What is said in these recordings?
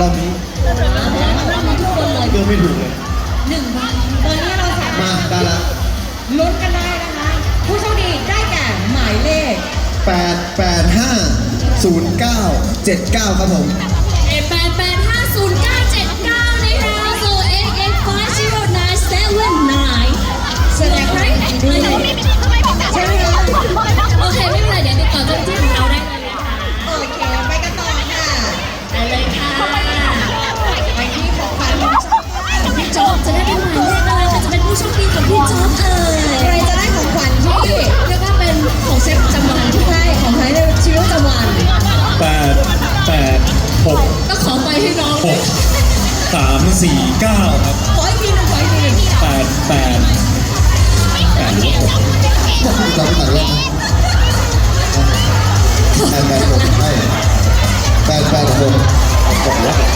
รอบนี้รอบนี้ทุกคนเลยเลือกไม่ถูกเลยหนึ่งพันตอนนี้เราสามารถมาได้ละลุ้นกันได้นะคะ ผู้โชคดีได้แก่หมายเลขแปดแปดห้าศูนย์เก้าเจ็ดเก้าครับผม สามสี่เก้าครับขออีกทีหนึงขออีกทีหนึงแปดแปดแปดหรือว่าหกบอกคุณจำหนักแปดแปดหกใช่แปดแปดหกหกหรือว่าหก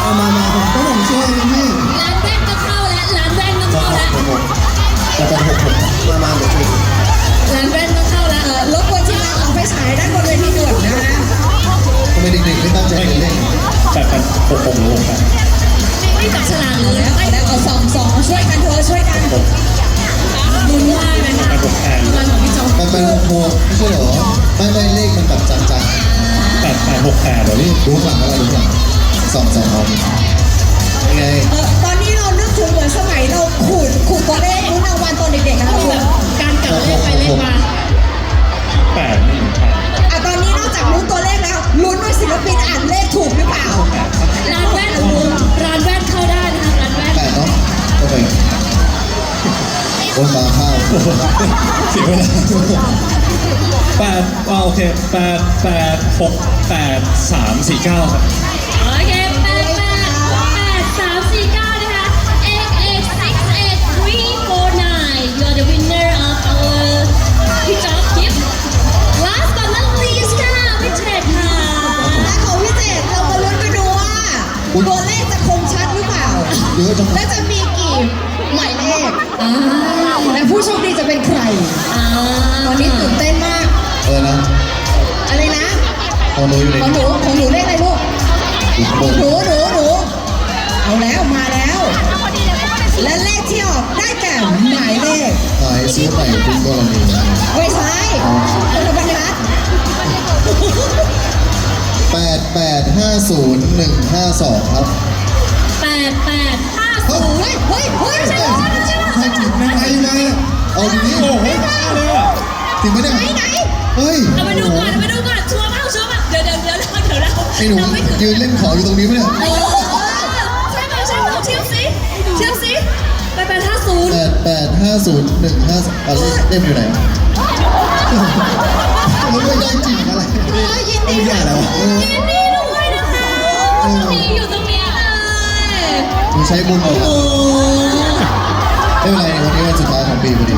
เอามามาผมก็ผมช่วยพี่ อบแปดแปดหกหกไม่ใช่เหรอไม่ไม่เลขมันแบบจังแปดแปดหกแปดเหรอๆนี่นี่ดูข้างหลังอะไรดูข้างหลังสองสองเองยังไง เออตอนนี้เรานึกถึงเหมือนสมัยเราคุ โอ้ตาข้าวเสียเวลาแปดอ่าโอเคแปดแปดหกแปดสามสี่เก้าครับ โอเคแปดแปดแปดสามสี่เก้านะคะ eight eight six eight three four nine you are the winner of our พี่จ๊อบ gift last but not least ค่ะวิเทศค่ะและของพี่เจตเรามาลุ้นกันดูว่าตัวเลขจะคมชัดหรือเปล่าเยอะจังและจะมีกี่ หมายเลขอ่าและผู้โชคดีจะเป็นใครอ่าตอนนี้ตื่นเต้นมาก เออนะอะไรนะเอาหนูอยู่ในของหนูของหนูเลขอะไรลูกอีกคนหนูหนูหนูเอาแล้วมาแล้ว และเลขที่ออกได้แก่หมายเลขขายซื้อใหม่คุณกรณีไม่ใช่คุณบรรทัดแปดแปดห้าศูนย์หนึ่งห้าสองครับแปดแปดห้า เฮ้ศูยนย์เฮ้ยเฮ้ยเฮ้ยใช่ใช่ใช่ใช่จริงไหมไงไงเอาดีโอ้โหจริงไหมเนี่ยไหนไหนเฮ้ยเอามาดูก่อนเอามาดูก่อนชัวร์เปล่าชัวร์เปล่าเดี๋ยวเดี๋ยวเดี๋ยวเดี๋ยวเราไอ้หนูเราไม่ถึงยืนเล่นของอยู่ตรงนี้ไหมเนี่ยเออใช่เปล่าใช่เปล่าเที่ยวสิเที่ยวสิแปดแปดห้าศูนย์แปดแปดห้าศูนย์หนึ่งห้าอะไรเล่มอยู่ไหนมันไม่ได้จริงอะไรเออยินดีไม่ด้วได้ยแล้วยินดีด้วยนะคะนี่อยู่ตรงนี้เลยมึง ใช้บุญหมดโอ้ไม่เป็นไรวันนี้วันสุดท้ายของปีพอดี